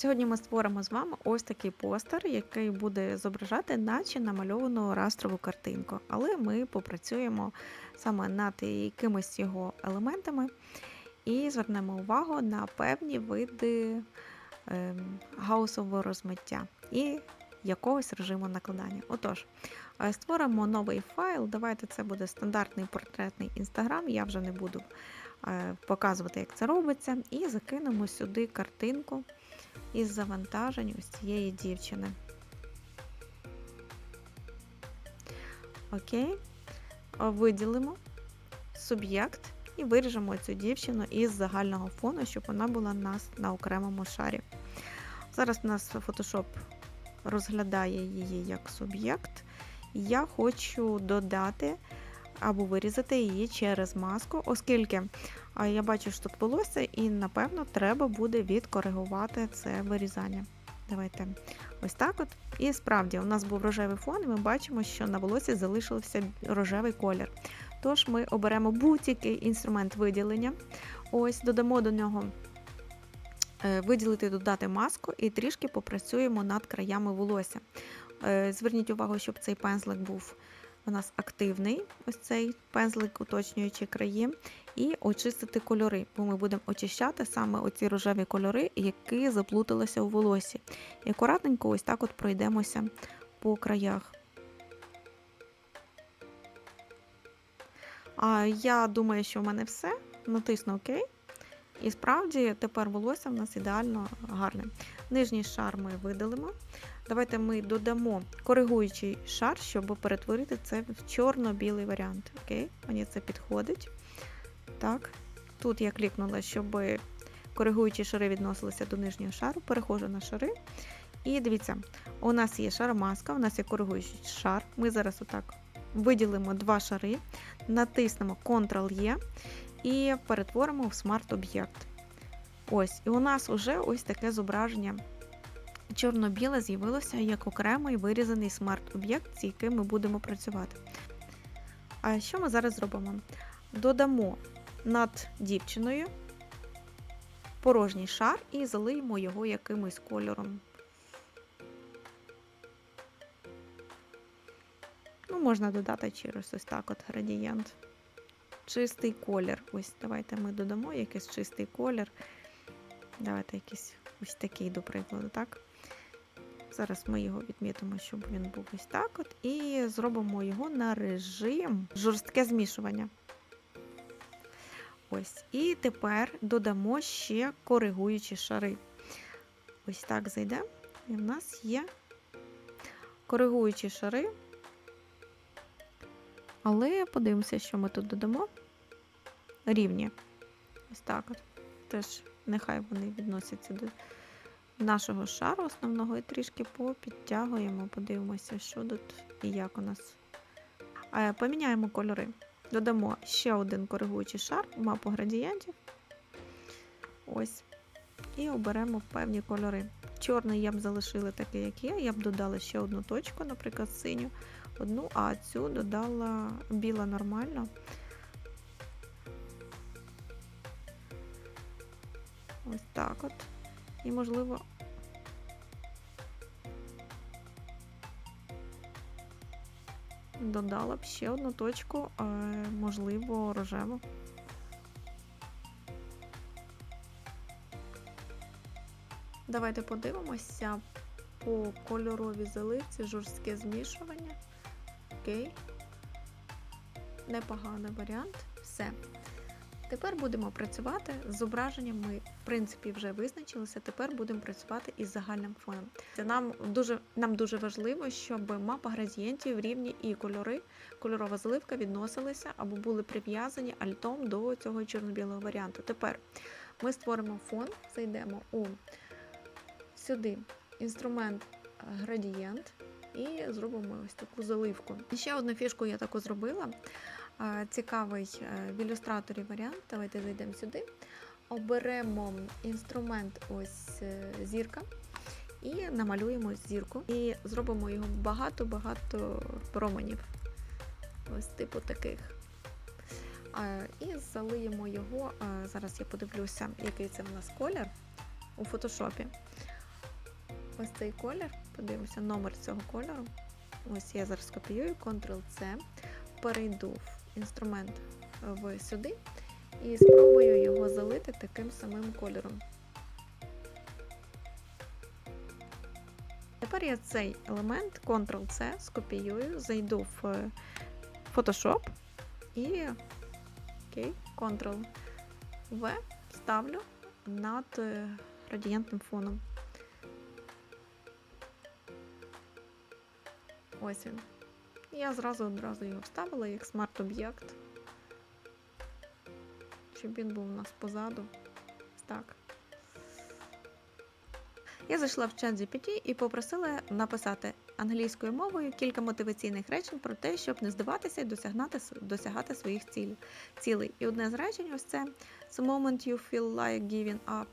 Сьогодні ми створимо з вами ось такий постер, який буде зображати, наче намальовану растрову картинку. Але ми попрацюємо саме над якимись його елементами і звернемо увагу на певні види ем, гаусового розмиття і якогось режиму накладання. Отож, е, створимо новий файл. Давайте це буде стандартний портретний інстаграм. Я вже не буду е, показувати, як це робиться, і закинемо сюди картинку із завантажень ось цієї дівчини. Окей. Виділимо суб'єкт і виріжемо цю дівчину із загального фону, щоб вона була нас на окремому шарі. Зараз у нас Photoshop розглядає її як суб'єкт. Я хочу додати або вирізати її через маску, оскільки я бачу, що тут волосся, і, напевно, треба буде відкоригувати це вирізання. Давайте ось так от. І справді, у нас був рожевий фон, і ми бачимо, що на волосі залишився рожевий колір. Тож ми оберемо будь-який інструмент виділення. Ось, додамо до нього е, виділити, додати маску і трішки попрацюємо над краями волосся. Е, зверніть увагу, щоб цей пензлик був у нас активний, ось цей пензлик, уточнюючи краї, і очистити кольори, бо ми будемо очищати саме оці рожеві кольори, які заплуталися у волосі. І акуратненько ось так от пройдемося по краях. А Я думаю, що в мене все. Натисну ОК. І справді тепер волосся в нас ідеально гарне. Нижній шар ми видалимо. Давайте ми додамо коригуючий шар, щоб перетворити це в чорно-білий варіант. Окей, мені це підходить. Так, Тут я клікнула, щоб коригуючі шари відносилися до нижнього шару. Перехожу на шари. І дивіться, у нас є шар-маска, у нас є коригуючий шар. Ми зараз отак виділимо два шари, натиснемо Ctrl-E і перетворимо в смарт-об'єкт. Ось, і у нас вже ось таке зображення чорно-біле з'явилося як окремий вирізаний смарт-об'єкт, з яким ми будемо працювати. А що ми зараз зробимо? Додамо над дівчиною порожній шар і залиємо його якимось кольором. Ну, можна додати через ось так от градієнт. Чистий колір. Ось давайте ми додамо якийсь чистий колір. Давайте якийсь ось такий, до прикладу, так? Зараз ми його відмітимо, щоб він був ось так. от, І зробимо його на режим жорстке змішування. Ось. І тепер додамо ще коригуючі шари. Ось так зайде. І в нас є коригуючі шари. Але подивимося, що ми тут додамо. Рівні. Ось так. Теж нехай вони відносяться до нашого шару основного і трішки попідтягуємо, подивимося, що тут і як у нас. Поміняємо кольори. Додамо ще один коригуючий шар, мапу градієнтів. Ось. І оберемо певні кольори. Чорний я б залишила такий, як є. Я б додала ще одну точку, наприклад, синю, одну, а цю додала біла нормально. Ось так от. І, можливо, додала б ще одну точку, можливо, рожеву. Давайте подивимося по кольоровій заливці жорстке змішування. Окей. Непоганий варіант. Все. Тепер будемо працювати з зображенням. Принципі, вже визначилися. Тепер будемо працювати із загальним фоном. Це нам дуже нам дуже важливо, щоб мапа градієнтів, рівні і кольори, кольорова заливка відносилися або були прив'язані альтом до цього чорно-білого варіанту. Тепер ми створимо фон, зайдемо у сюди інструмент градієнт і зробимо ось таку заливку. Ще одну фішку я таку зробила цікавий е, в ілюстраторі варіант. Давайте зайдемо сюди. Оберемо інструмент ось е, зірка і намалюємо зірку. І зробимо його багато-багато променів. Ось типу таких. І залиємо його. Зараз я подивлюся, який це в нас колір у фотошопі. ось цей колір. Подивимося номер цього кольору. Ось я зараз копіюю Ctrl-C, перейду в інструмент в сюди і спробую його залити таким самим кольором. Тепер я цей елемент Ctrl-C скопіюю, зайду в е, Photoshop і окей, Ctrl-V ставлю над е, градієнтним фоном. Ось він. Я зразу одразу його вставила як смарт-об'єкт, щоб він був у нас позаду. Так. Я зайшла в чат GPT і попросила написати англійською мовою кілька мотиваційних речень про те, щоб не здаватися і досягнати, досягати своїх цілей. І одне з речень ось це «The moment you feel like giving up».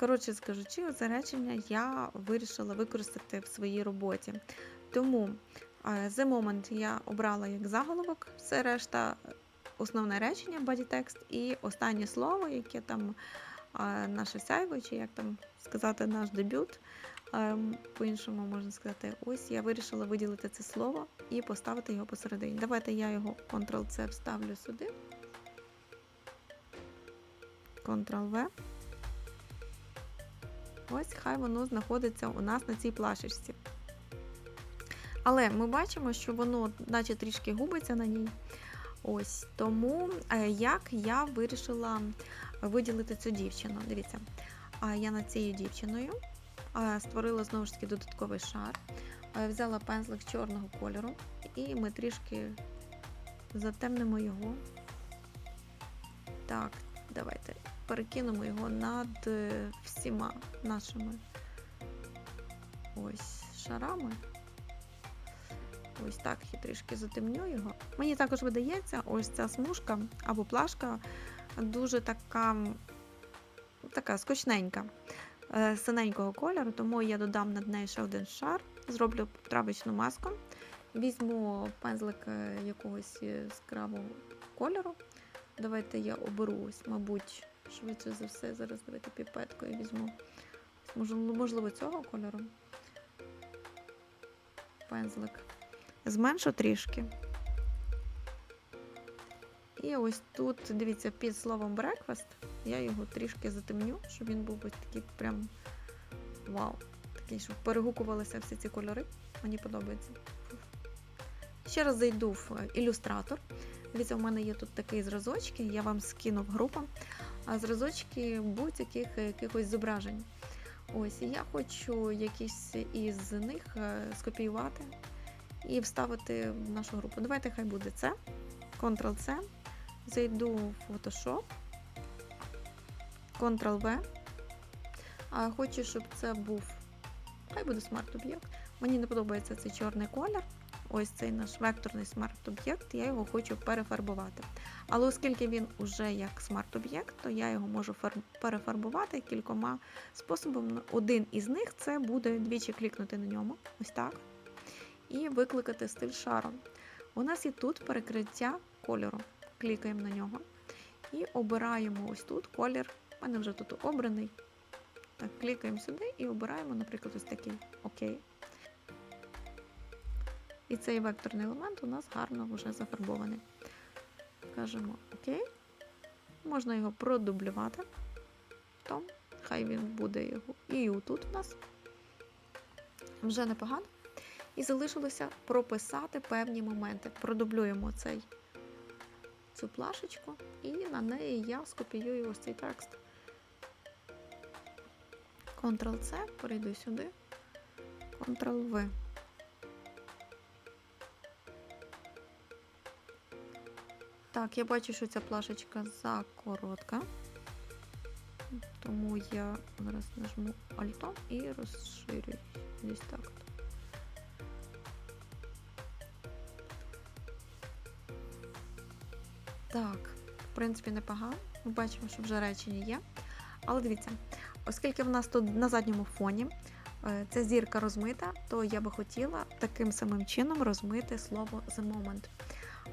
Коротше скажучи, це речення я вирішила використати в своїй роботі. Тому е, The Moment я обрала як заголовок, все решта основне речення, text, і останнє слово, яке там наше сяйво, чи як там сказати, наш дебют. Ем, По-іншому можна сказати, ось я вирішила виділити це слово і поставити його посередині. Давайте я його Ctrl-C вставлю сюди. Ctrl-V. Ось хай воно знаходиться у нас на цій плашечці. Але ми бачимо, що воно, наче трішки губиться на ній. Ось тому, е, як я вирішила виділити цю дівчину. Дивіться, я над цією дівчиною створила знову ж таки додатковий шар, взяла пензлик чорного кольору, і ми трішки затемнимо його. Так, давайте перекинемо його над е, всіма нашими ось шарами. Ось так я трішки затемню його. Мені також видається, ось ця смужка або плашка дуже така така скучненька, е, синенького кольору, тому я додам над нею ще один шар, зроблю травичну маску. Візьму пензлик е, якогось яскравого кольору. Давайте я оберу, ось, мабуть, швидше за все, зараз давайте піпеткою візьму. Можливо, цього кольору. Пензлик. Зменшу трішки. І ось тут, дивіться, під словом breakfast я його трішки затемню, щоб він був ось такий прям вау. Такий, щоб перегукувалися всі ці кольори. Мені подобається. Ще раз зайду в ілюстратор. Дивіться, у мене є тут такий зразочки, я вам скину в групу. А зразочки будь-яких якихось зображень. Ось, я хочу якісь із них е, скопіювати і вставити в нашу групу. Давайте хай буде це. Ctrl-C. Зайду в Photoshop, Ctrl-V. А Хочу, щоб це був. Хай буде смарт-об'єкт. Мені не подобається цей чорний колір. Ось цей наш векторний смарт-об'єкт, я його хочу перефарбувати. Але оскільки він уже як смарт-об'єкт, то я його можу перефарбувати кількома способами. Один із них це буде двічі клікнути на ньому, ось так. І викликати стиль шаром. У нас є тут перекриття кольору клікаємо на нього і обираємо ось тут колір. У мене вже тут обраний. Так, клікаємо сюди і обираємо, наприклад, ось такий Окей. І цей векторний елемент у нас гарно вже зафарбований. Кажемо Окей. Можна його продублювати. То, хай він буде його. І отут у нас вже непогано. І залишилося прописати певні моменти. Продублюємо цей цю плашечку, і на неї я скопіюю ось цей текст. Ctrl-C, перейду сюди, Ctrl-V. Так, я бачу, що ця плашечка закоротка, тому я зараз нажму Alt і розширюю десь так. Так, в принципі, непогано. Ми бачимо, що вже речення є. Але дивіться, оскільки в нас тут на задньому фоні е, ця зірка розмита, то я би хотіла таким самим чином розмити слово The Moment.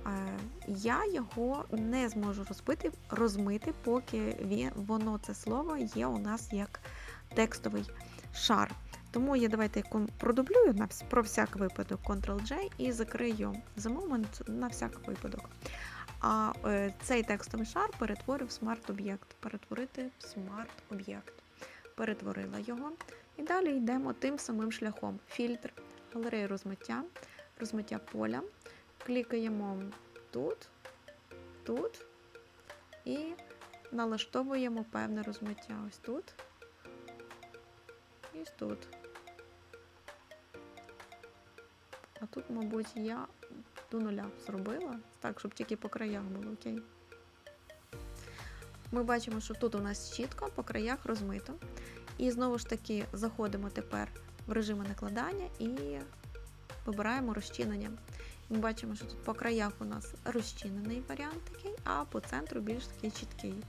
Е, я його не зможу розбити, розмити, поки воно це слово є у нас як текстовий шар. Тому я давайте продублюю про всяк випадок Ctrl-J і закрию The Moment на всяк випадок. А е, цей текстовий шар перетворю в смарт-об'єкт. Перетворити в смарт-об'єкт. Перетворила його. І далі йдемо тим самим шляхом. Фільтр, галерея розмиття, розмиття поля. Клікаємо тут, тут і налаштовуємо певне розмиття. Ось тут. І тут. А тут, мабуть, я до нуля зробила, так, щоб тільки по краях було окей. Ми бачимо, що тут у нас чітко по краях розмито. І знову ж таки заходимо тепер в режими накладання і вибираємо розчинення. Ми бачимо, що тут по краях у нас розчинений варіант такий, а по центру більш такий чіткий.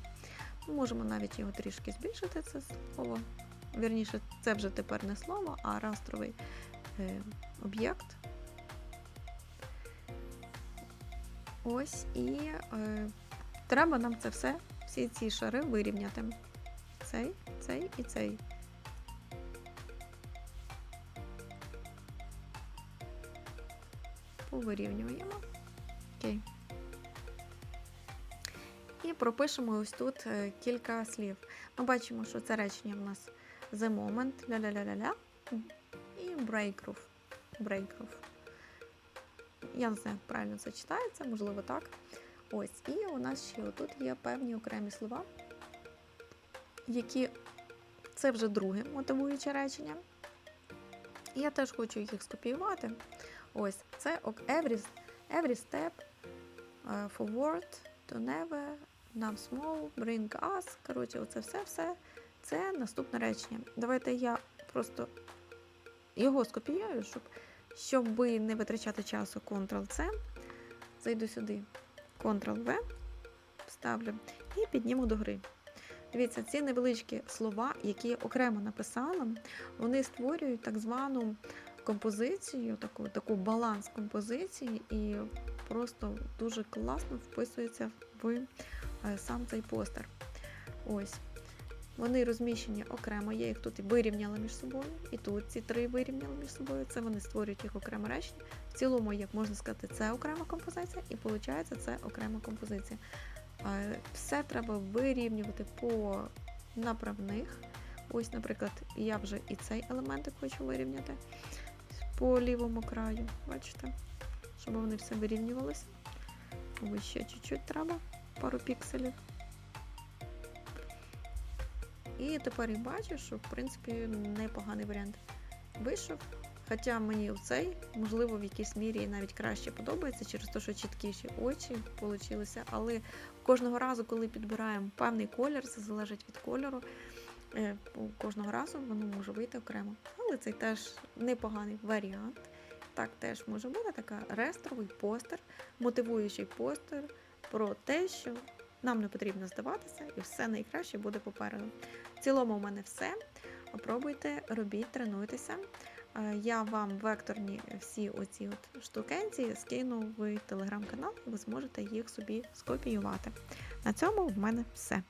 Ми можемо навіть його трішки збільшити, це слово. Вірніше, це вже тепер не слово, а растровий е, об'єкт. Ось і е, треба нам це все, всі ці шари вирівняти. Цей, цей і цей. Повирівнюємо. Окей. І пропишемо ось тут е, кілька слів. Ми бачимо, що це речення в нас the moment, ля-ля-ля-ля-ля, і break roof. Break roof. Я не знаю, як правильно це читається, можливо, так. Ось, і у нас ще тут є певні окремі слова, які це вже друге мотивуюче речення. І я теж хочу їх скопіювати. Ось, це every, every step е, forward to never, now small, bring us. Коротше, оце все-все. Це наступне речення. Давайте я просто його скопіюю, щоб, щоб не витрачати часу Ctrl-C. Зайду сюди, Ctrl-V, вставлю і підніму до гри. Дивіться, ці невеличкі слова, які я окремо написала, вони створюють так звану композицію, таку, таку баланс композиції, і просто дуже класно вписується в е, сам цей постер. Ось. Вони розміщені окремо, я їх тут і вирівняла між собою, і тут ці три вирівняли між собою. Це вони створюють їх окремо речення. В цілому, як можна сказати, це окрема композиція, і виходить, це окрема композиція. Е, Все треба вирівнювати по направних. Ось, наприклад, я вже і цей елементик хочу вирівняти по лівому краю. Бачите? Щоб вони все вирівнювалися. Ось ще чуть-чуть треба, пару пікселів. І тепер я бачу, що в принципі непоганий варіант вийшов. Хоча мені цей, можливо, в якійсь мірі навіть краще подобається через те, що чіткіші очі получилися. Але кожного разу, коли підбираємо певний колір, це залежить від кольору. е, Кожного разу воно може вийти окремо. Але це теж непоганий варіант. Так теж може бути така рестровий постер, мотивуючий постер про те, що нам не потрібно здаватися, і все найкраще буде попереду. В цілому, у мене все. Пробуйте, робіть, тренуйтеся. Е, Я вам векторні всі оці от штукенці скину в телеграм-канал, і ви зможете їх собі скопіювати. На цьому в мене все.